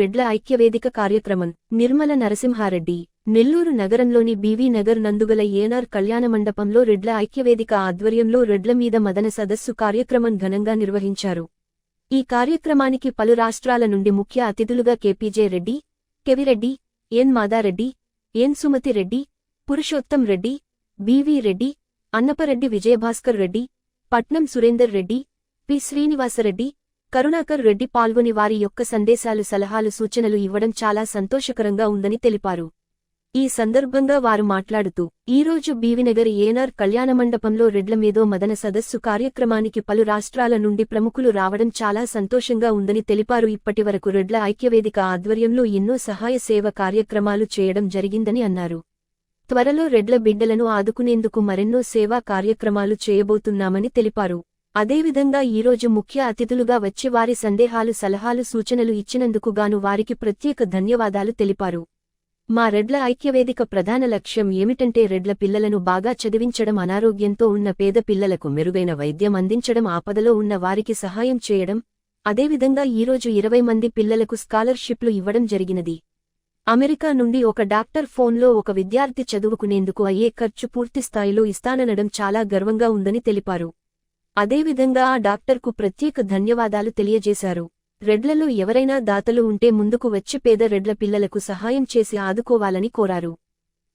రెడ్ల ఐక్యవేదిక కార్యక్రమం. నిర్మల నరసింహారెడ్డి నెల్లూరు నగరంలోని బీవీ నగర్ నందుగల ఏనార్ కళ్యాణ మండపంలో రెడ్ల ఐక్యవేదిక ఆధ్వర్యంలో రెడ్ల మీద మదన సదస్సు కార్యక్రమం ఘనంగా నిర్వహించారు. ఈ కార్యక్రమానికి పలు రాష్ట్రాల నుండి ముఖ్య అతిథులుగా కేపీజే రెడ్డి కెవిరెడ్డి ఎన్ మాదారెడ్డి ఎన్ సుమతి రెడ్డి పురుషోత్తం రెడ్డి బీవీ రెడ్డి అన్నపరెడ్డి విజయభాస్కర్ రెడ్డి పట్నం సురేందర్ రెడ్డి పి శ్రీనివాసరెడ్డి కరుణాకర్ రెడ్డి పాల్గొని వారి యొక్క సందేశాలు సలహాలు సూచనలు ఇవ్వడం చాలా సంతోషకరంగా ఉందని తెలిపారు. ఈ సందర్భంగా వారు మాట్లాడుతూ ఈరోజు బీవినగర్ ఏనార్ కళ్యాణమండపంలో రెడ్లమీదో మదన సదస్సు కార్యక్రమానికి పలు రాష్ట్రాల నుండి ప్రముఖులు రావడం చాలా సంతోషంగా ఉందని తెలిపారు. ఇప్పటివరకు రెడ్ల ఐక్యవేదిక ఆధ్వర్యంలో ఎన్నో సహాయ సేవ కార్యక్రమాలు చేయడం జరిగిందని అన్నారు. త్వరలో రెడ్ల బిడ్డలను ఆదుకునేందుకు మరెన్నో సేవా కార్యక్రమాలు చేయబోతున్నామని తెలిపారు. అదేవిధంగా ఈరోజు ముఖ్య అతిథులుగా వచ్చి వారి సందేహాలు సలహాలు సూచనలు ఇచ్చినందుకు గాను వారికి ప్రత్యేక ధన్యవాదాలు తెలిపారు. మా రెడ్ల ఐక్యవేదిక ప్రధాన లక్ష్యం ఏమిటంటే రెడ్ల పిల్లలను బాగా చదివించడం అనారోగ్యంతో ఉన్న పేద పిల్లలకు మెరుగైన వైద్యం అందించడం ఆపదలో ఉన్న వారికి సహాయం చేయడం. అదేవిధంగా ఈరోజు ఇరవై మంది పిల్లలకు స్కాలర్షిప్లు ఇవ్వడం జరిగినది. అమెరికా నుండి ఒక డాక్టర్ ఫోన్లో ఒక విద్యార్థి చదువుకునేందుకు అయ్యే ఖర్చు పూర్తిస్థాయిలో ఇస్తాననడం చాలా గర్వంగా ఉందని తెలిపారు. అదేవిధంగా ఆ డాక్టర్కు ప్రత్యేక ధన్యవాదాలు తెలియజేశారు. రెడ్లలో ఎవరైనా దాతలు ఉంటే ముందుకు వచ్చి పేద రెడ్ల పిల్లలకు సహాయం చేసి ఆదుకోవాలని కోరారు.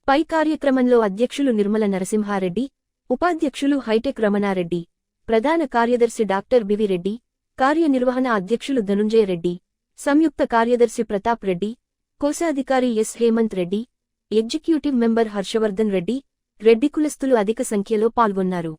పై కార్యక్రమంలో అధ్యక్షులు నిర్మల నరసింహారెడ్డి ఉపాధ్యక్షులు హైటెక్ రమణారెడ్డి ప్రధాన కార్యదర్శి డాక్టర్ బివిరెడ్డి కార్యనిర్వహణ అధ్యక్షులు ధనుంజయ రెడ్డి సంయుక్త కార్యదర్శి ప్రతాప్ రెడ్డి కోశాధికారి S Hemanth Reddy executive member Harshavardhan Reddy Reddy కులస్తులు అధిక సంఖ్యలో పాల్గొన్నారు.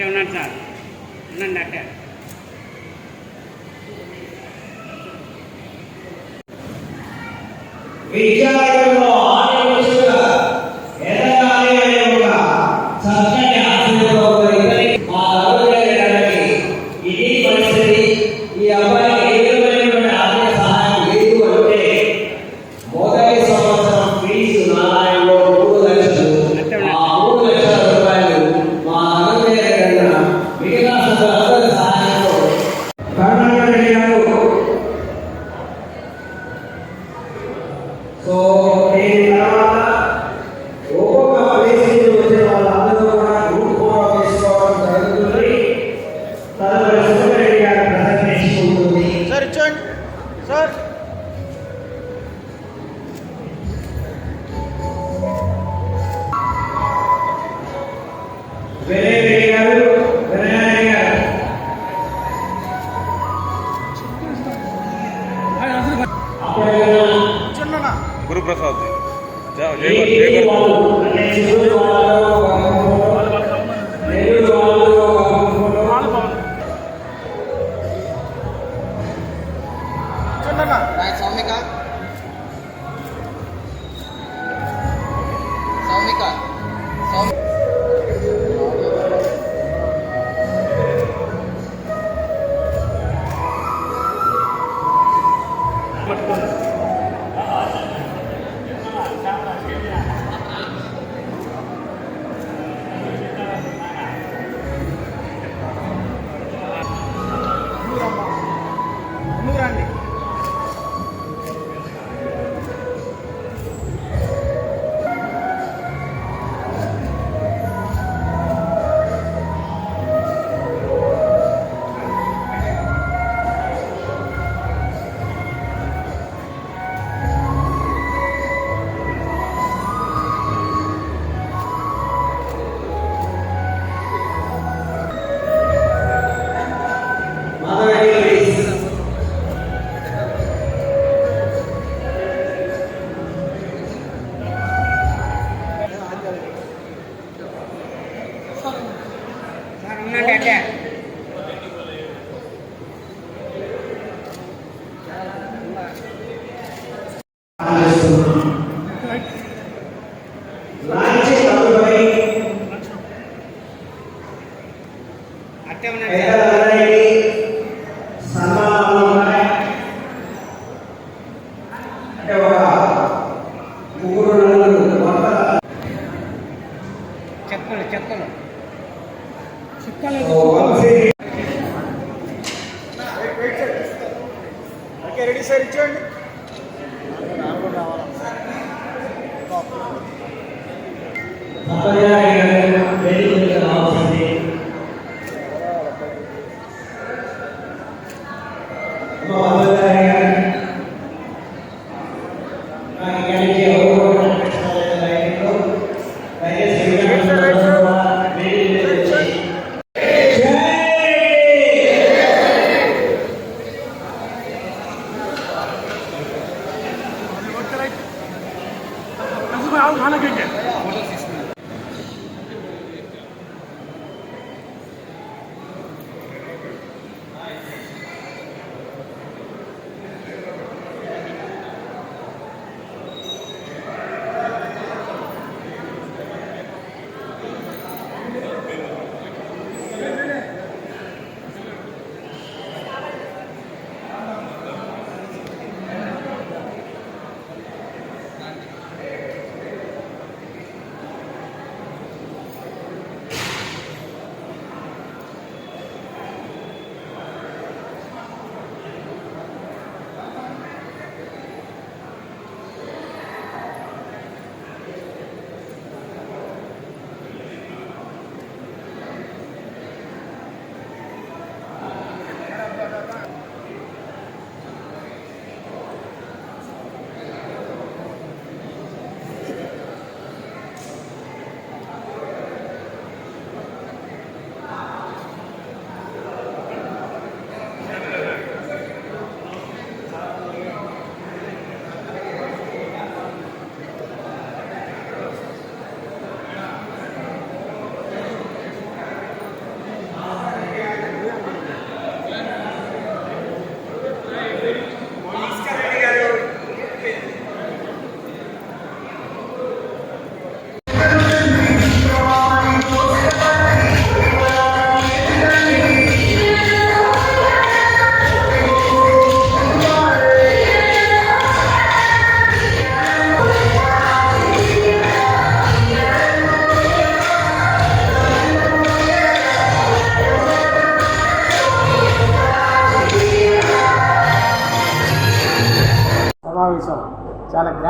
అట్టే ఉన్నాను సార్. ఉండండి అట్టే. విద్యార్థుల్లో गुरु प्रसाद जी जय जय जय చెప్పులు ఓ వంశీ ఓకే రెడీ సార్ ఇచ్చేయండి. తప్పనిసరిగా వేదిక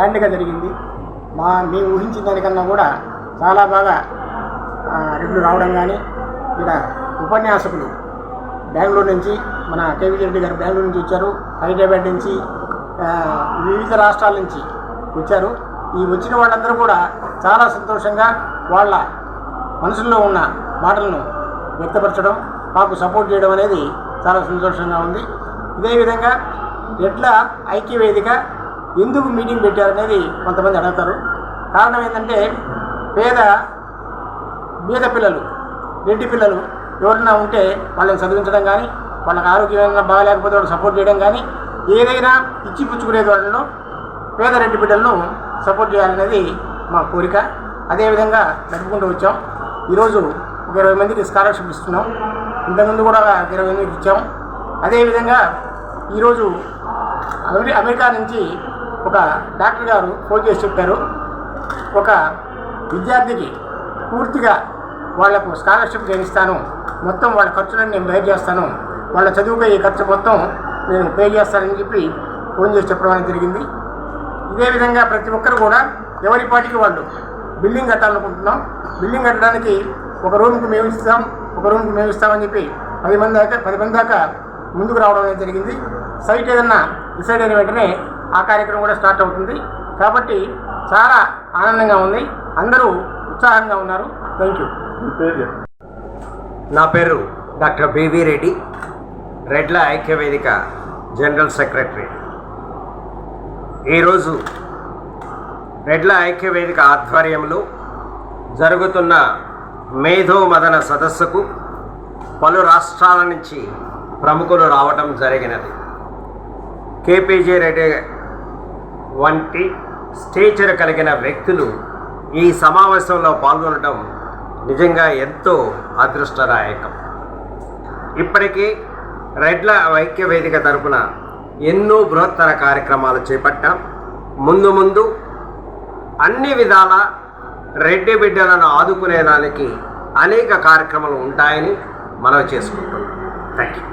గ్రాండ్గా జరిగింది. మా మేము ఊహించిన దానికన్నా కూడా చాలా బాగా రెండు రెడ్లు రావడం కానీ ఇక్కడ ఉపన్యాసకులు బెంగళూరు నుంచి మన కేవీ రెడ్డి గారు బెంగళూరు నుంచి వచ్చారు. హైదరాబాద్ నుంచి వివిధ రాష్ట్రాల నుంచి వచ్చారు. ఈ వచ్చిన వాళ్ళందరూ కూడా చాలా సంతోషంగా వాళ్ళ మనసులో ఉన్న మాటలను వ్యక్తపరచడం మాకు సపోర్ట్ చేయడం అనేది చాలా సంతోషంగా ఉంది. ఇదే విధంగా ఎడ్ల ఐక్యవేదిక ఎందుకు మీటింగ్ పెట్టారనేది కొంతమంది అడుగుతారు. కారణం ఏంటంటే పేద బీద పిల్లలు రెడ్డి పిల్లలు ఎవరైనా ఉంటే వాళ్ళని చదివించడం కానీ వాళ్ళకి ఆరోగ్యం ఏమైనా బాగాలేకపోతే వాళ్ళు సపోర్ట్ చేయడం కానీ ఏదైనా ఇచ్చి పుచ్చుకునే వాళ్ళలో పేద రెడ్డి బిడ్డలను సపోర్ట్ చేయాలనేది మా కోరిక. అదేవిధంగా నడుపుకుంటూ వచ్చాం. ఈరోజు ఒక ఇరవై మందికి స్కాలర్షిప్ ఇస్తున్నాం. ఇంతకుముందు కూడా ఇరవై మందికి ఇచ్చాం. అదేవిధంగా ఈరోజు అమెరి అమెరికా నుంచి ఒక డాక్టర్ గారు ఫోన్ చేసి చెప్పారు. ఒక విద్యార్థికి పూర్తిగా వాళ్ళకు స్కాలర్షిప్ చేయిస్తాను మొత్తం వాళ్ళ ఖర్చులను నేను బేర్ చేస్తాను. వాళ్ళ చదువుకు ఈ ఖర్చు మొత్తం నేను పే చేస్తానని చెప్పి ఫోన్ చేసి చెప్పడం అనేది జరిగింది. ఇదే విధంగా ప్రతి ఒక్కరు కూడా ఎవరి పాటికి వాళ్ళు బిల్డింగ్ కట్టాలనుకుంటున్నాం. బిల్డింగ్ కట్టడానికి ఒక రూమ్కి మేము ఇస్తాం. ఒక రూమ్కి మేము ఇస్తామని చెప్పి పది మంది దాకా పది మంది దాకా ముందుకు రావడం అనేది జరిగింది. సైట్ ఏదన్నా డిసైడ్ అయిన వెంటనే ఆ కార్యక్రమం కూడా స్టార్ట్ అవుతుంది. కాబట్టి చాలా ఆనందంగా ఉంది. అందరూ ఉత్సాహంగా ఉన్నారు. Thank you. నా పేరు డాక్టర్ బివి రెడ్డి రెడ్ల ఐక్యవేదిక జనరల్ సెక్రటరీ. ఈరోజు రెడ్ల ఐక్యవేదిక ఆధ్వర్యంలో జరుగుతున్న మేధో మదన సదస్సుకు పలు రాష్ట్రాల నుంచి ప్రముఖులు రావటం జరిగినది. కేపీజే రెడ్డి వంటి స్టేచర్ కలిగిన వ్యక్తులు ఈ సమావేశంలో పాల్గొనడం నిజంగా ఎంతో అదృష్టదాయకం. ఇప్పటికీ రెడ్ల ఐక్య వేదిక తరపున ఎన్నో బృహత్తర కార్యక్రమాలు చేపట్టాం. ముందు ముందు అన్ని విధాల రెడ్డి బిడ్డలను ఆదుకునేదానికి అనేక కార్యక్రమాలు ఉంటాయని మనం చేసుకుంటున్నాం. Thank you